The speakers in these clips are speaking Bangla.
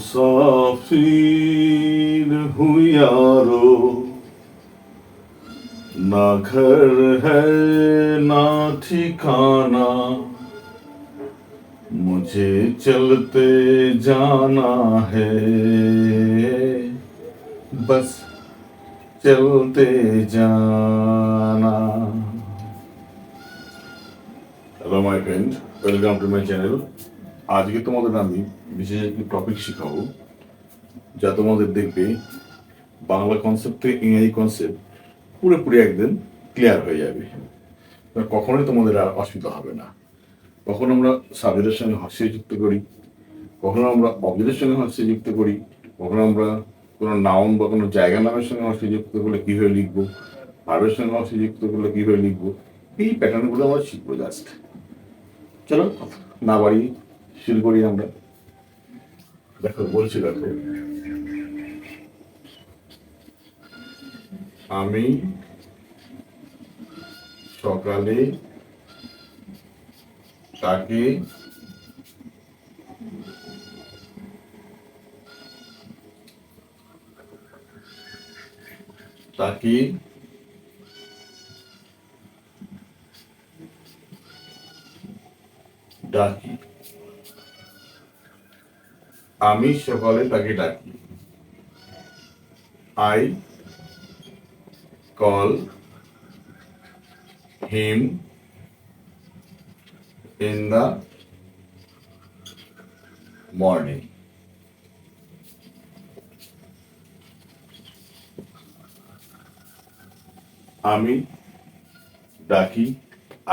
मुसाफिर हूँ यारो ना घर है, ना ठिकाना। मुझे चलते जाना है। बस चलते जाना। Hello my friend welcome to my channel আজকে তোমাদের আমি বিশেষ একটি টপিক শেখাবো, যা তোমাদের দেখবে বাংলা কনসেপ্ট থেকে ইংরেজি কনসেপ্ট পুরোপুরি একদিন ক্লিয়ার হয়ে যাবে। কখনোই তোমাদের আর অসুবিধা হবে না। কখনো আমরা সাবজেক্টের সঙ্গে হাস্য যুক্ত করি, কখনো আমরা অবজেক্টের সঙ্গে হাস্য যুক্ত করি, কখনো আমরা কোনো নাউন বা কোনো জায়গা নামের সঙ্গে হাস্য যুক্ত করলে কীভাবে লিখব ভার্বের সঙ্গে হাস্য যুক্ত করলে কীভাবে লিখব, এই প্যাটার্নগুলো আমরা শিখব জাস্ট চলো, না বাড়ি শুরু করি আমরা। দেখো বলছি দেখো। আমি সকালে তাকে তাকে ডাকি। আমি সকালে তাকে ডাকি। I call him in the morning আমি ডাকি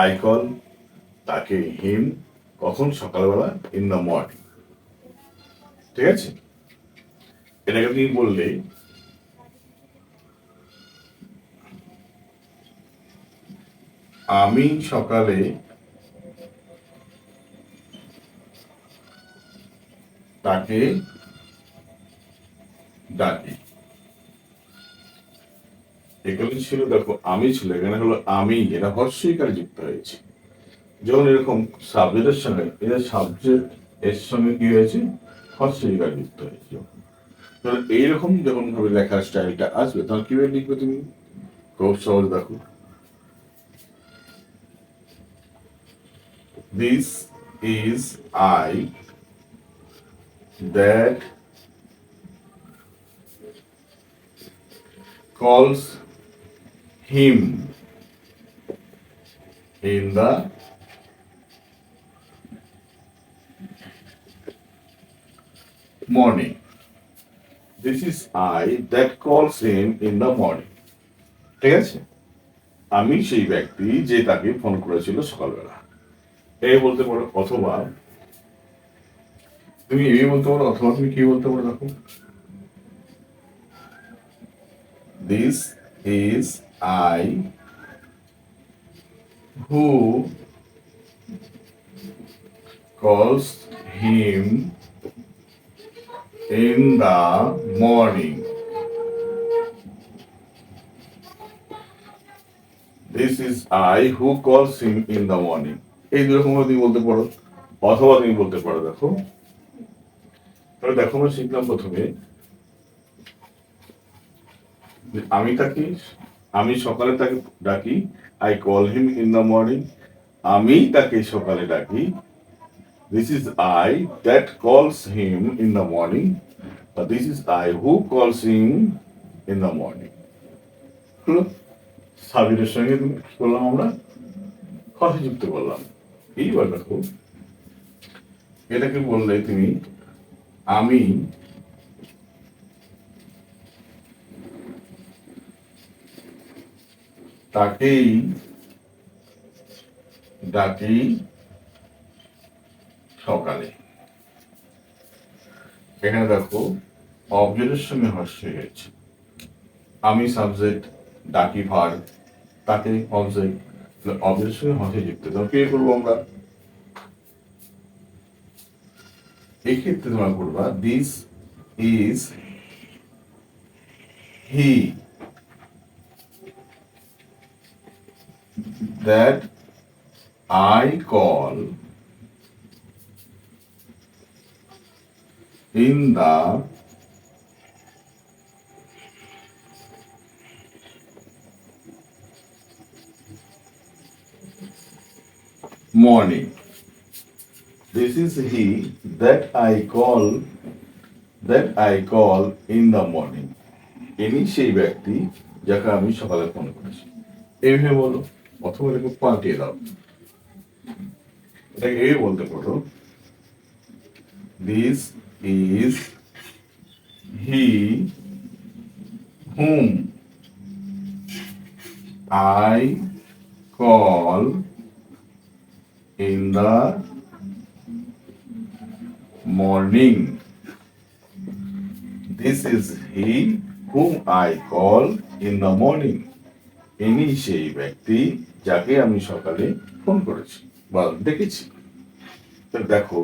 আই কল তাকে হিম কখন? সকালবেলা ইন দ্য মর্নিং ঠিক আছে? এটাকে তুমি বললে, আমি সকালে তাকে ডাকি। এখানে ছিল, দেখো, আমি ছিল, এখানে হলো আমি এটা হর্ষইকার যুক্ত হয়েছে। যখন এরকম সাবজেক্টের সঙ্গে এটা সাবজেক্ট এর সঙ্গে কি হয়েছে? হর্ষইকার যুক্ত হয়েছে এইরকম যখন ভাবে লেখার স্টাইলটা আসবে তখন কীভাবে লিখবে তুমি? খুব সহজ দেখো। This is I that calls him in the morning. This is I that calls him in the morning. ঠিক আছে আমি সেই ব্যক্তি যে তাকে ফোন করেছিল সকালবেলা এই বলতে পারো, অথবা তুমি এই বলতে পারো, অথবা তুমি কি বলতে পারো দেখো this is I who calls him in the morning this is I who calls him in the morning এই দুরকম তুমি বলতে পারো, অথবা তুমি বলতে পারো, দেখো। তাহলে দেখো আমরা শিখলাম প্রথমে। আমি তাকে, আমি সকালে তাকে ডাকি I call him in the morning আমি তাকে সকালে ডাকি this is I that calls him in the morning this is I who calls him in the morning হলো সাবিরের সঙ্গে কি করলাম আমরা, কথা যুক্ত করলাম। এইবার দেখো এটাকে বললে তুমি আমি তাকেই ডাকি সকালে। এখানে দেখো, অবজেক্টের সঙ্গে হর্ষ হয়েছে। আমি সাবজেক্ট ডাকি ভার তাকে অবজেক্ট অবজেক্টের সঙ্গে হর্ষে যুক্ত। কি করব আমরা? এক্ষেত্রে তোমরা করবা this is he that I in the morning. This is he that I call, that I call in the morning. ইনি সেই ব্যক্তি যাকে আমি সকালে ফোন করেছি এইভাবে বলো, অথবা এটাকে পাল্টিয়ে দাও এটাকে এই বলতে পারো this is he whom I call in the morning. This is he whom I call in the morning. ইনি সেই ব্যক্তি যাকে আমি সকালে ফোন করেছি বা ডেকেছি তো দেখো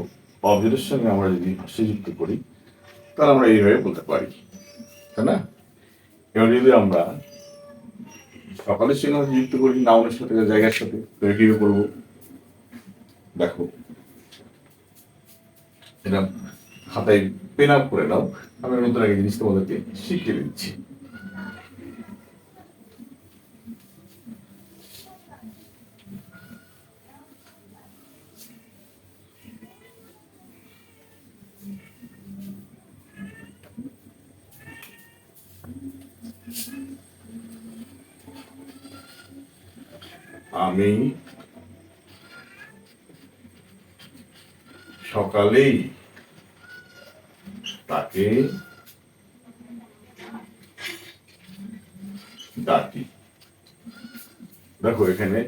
অবজেক্টের সঙ্গে আমরা যদি হাস্যযুক্ত করি, তাহলে আমরা এইভাবে বলতে পারি, তাই না? এবার যদি আমরা সকালের সঙ্গে যুক্ত করি, নাউনের সাথে জায়গার সাথে, তো কীভাবে করব? দেখো, এটা খাতায় পেন আপ করে নাও, আমি নতুন আগে জিনিস তোমাদেরকে শিখিয়ে দিচ্ছি। আমি সকালেই তাকে ডাকি। দেখো, এখানে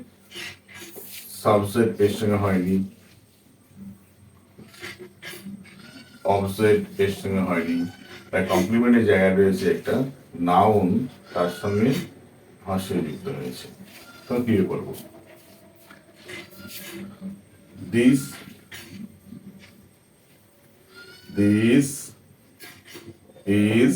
সাবজেক্ট এর সঙ্গে হয়নি। অবজেক্ট এর সঙ্গে হয়নি। তাই কমপ্লিমেন্টের জায়গায় রয়েছে একটা নাউন তার সঙ্গে হাস্য যুক্ত হয়েছে কি করব। দিস This is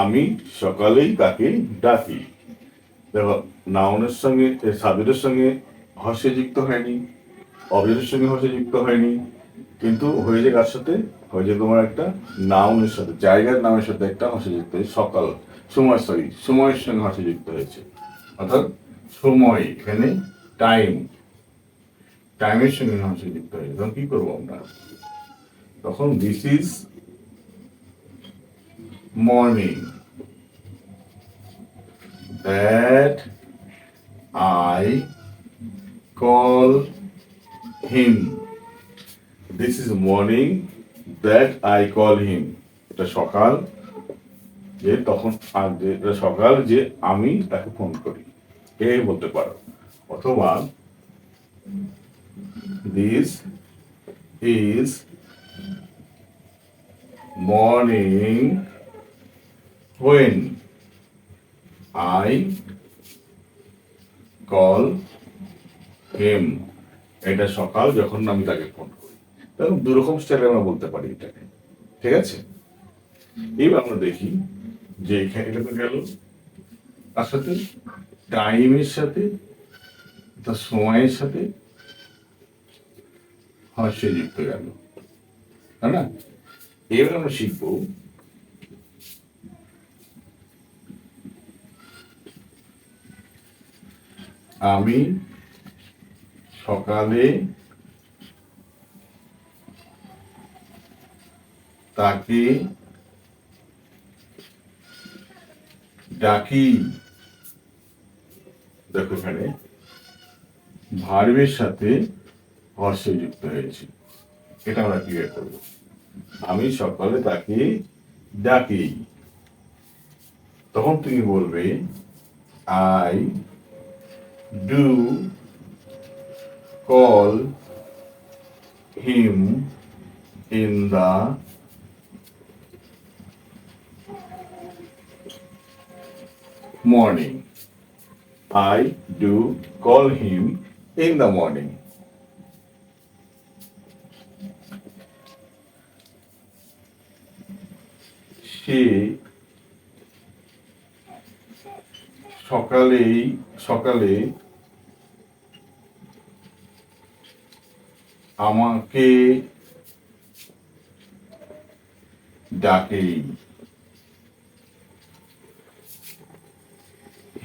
আমি সকালেই তাকে ডাকি। দেখো, নাউনের সঙ্গে সাবজেক্টের সঙ্গে হর্ষে যুক্ত হয়নি অবজেক্টের সঙ্গে হর্ষে যুক্ত হয়নি। কিন্তু হয়েছে কার সাথে? হয়েছে তোমার একটা নাউনের সাথে, জায়গার নামের সাথে একটা হর্ষে যুক্ত হয়েছে, সকাল, সময় সরি সময়ের সঙ্গে হর্ষে যুক্ত হয়েছে। অর্থাৎ সময় এখানে টাইম টাইমের সঙ্গে হর্ষে যুক্ত হয়েছে। তখন কি করব আমরা? তখন this is morning that I call him. This is morning that I call him এটা সকাল যে তখন এটা সকাল যে আমি তাকে ফোন করি। এই বলতে পারো? অথবা this is morning when I call him এটা সকাল যখন আমি তাকে ফোন করি। তখন দুরকম স্টাইলে আমরা বলতে পারি এটাকে। ঠিক আছে? এবার আমরা দেখি যে এখানে এটা তো গেল। তার সাথে টাইমের সাথে, তার সময়ের সাথে হাস্য যুক্ত গেল। তাই না? এবার আমরা শিখব আমি সকালে তাকে ডাকি। দেখো এখানে, ভার্বের সাথে হর্ষ যুক্ত হয়েছে। এটা আমরা ক্লিয়ার করব। আমি সকালে তাকে ডাকি। তখন তুমি বলবে I do call him in the morning. I do call him in the morning. সে সকালেই সকালে আমাকে ডাকেই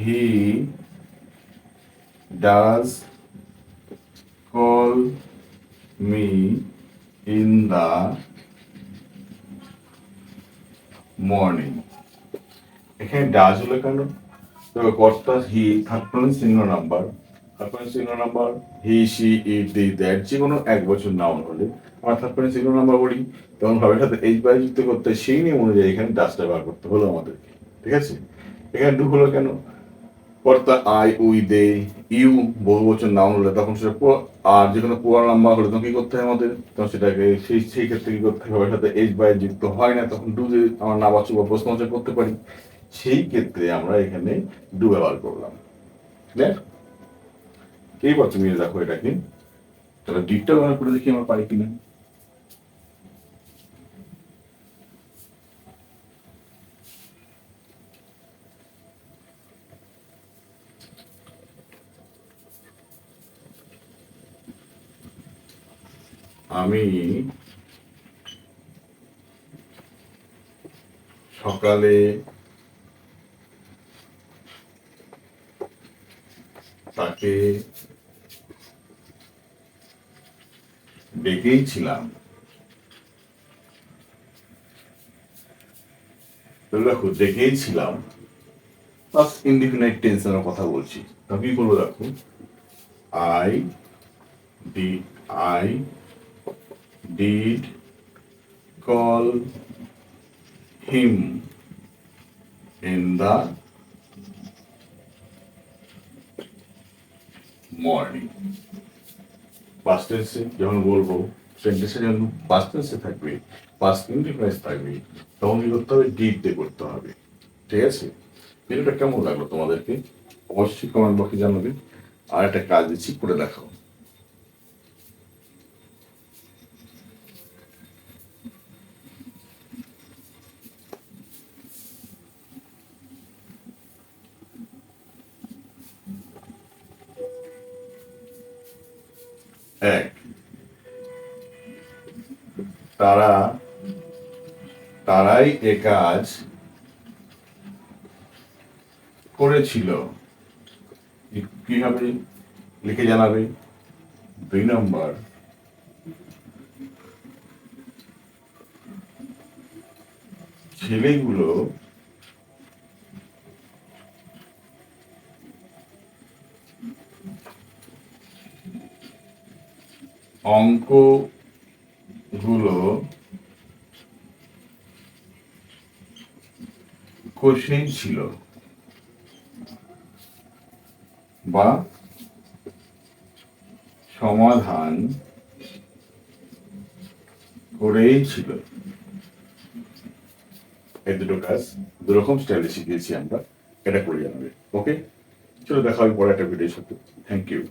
he does call me in the morning এখানে ডাজ হলো কেন? তো কর্তা he person single number person single number he she it the that যে কোনো এক বছর নাউন হলে। আমরা পার্সন সিঙ্গল নাম্বার বলি। তখন ভাবের সাথে এইচ বাই যুক্ত করতে সেই নিয়ম অনুযায়ী এখানে ডাজটা ব্যবহার করতে হলো আমাদেরকে। ঠিক আছে? এখানে ডু হলো কেন? কর্তা আই, উই, দে, ইউ, বহু বছর নাউন হলে তখন সেটা আর যে কোনো পুরো নাম্বার হলে তখন কি করতে হয় আমাদের? তখন সেটাকে সেই সেই ক্ষেত্রে কি করতে হবে সাথে এইচ বাই যুক্ত হয় না, তখন ডু যে আমরা নাবাচক বা প্রশ্নবাচক করতে পারি। সেই ক্ষেত্রে আমরা এখানে ডু ব্যবহার করলাম। ক্লিয়ার এইবার তুমি দেখো এটাকে তাহলে ডিটটা ব্যবহার করে দেখি আমরা পারি কিনা। আমি সকালে তাকে ডেকেই ছিলাম। দেখো, ডেকেই ছিলাম। প্লাস ইনডিফিনাইট টেন্সের কথা বলছি। তো কি করব দেখো? I did I did call him in the morning. Past tense যখন বলব সেন্টেন্সে যখন past tense থাকবে, past ইনডিফারেন্স থাকবে, তখন কি করতে হবে ডিড দিয়ে করতে হবে, ঠিক আছে? ভিডিওটা কেমন লাগল তোমাদেরকে? অবশ্যই কমেন্ট বক্সে জানাবে। আর একটা কাজ দিচ্ছি করে দেখাও। এক। তারা তারাই এ কাজ করেছিল। কি- কীভাবে লিখে জানাবে। দুই নম্বর। ছেলেগুলো অঙ্কগুলো কষেই ছিল বা সমাধান করেই ছিল। এই দুটো কাজ দুরকম স্টাইলে শিখিয়েছি আমরা। এটা করে জানাবে। ওকে? চলো দেখা হবে পরে একটা ভিডিও সাথে থ্যাংক ইউ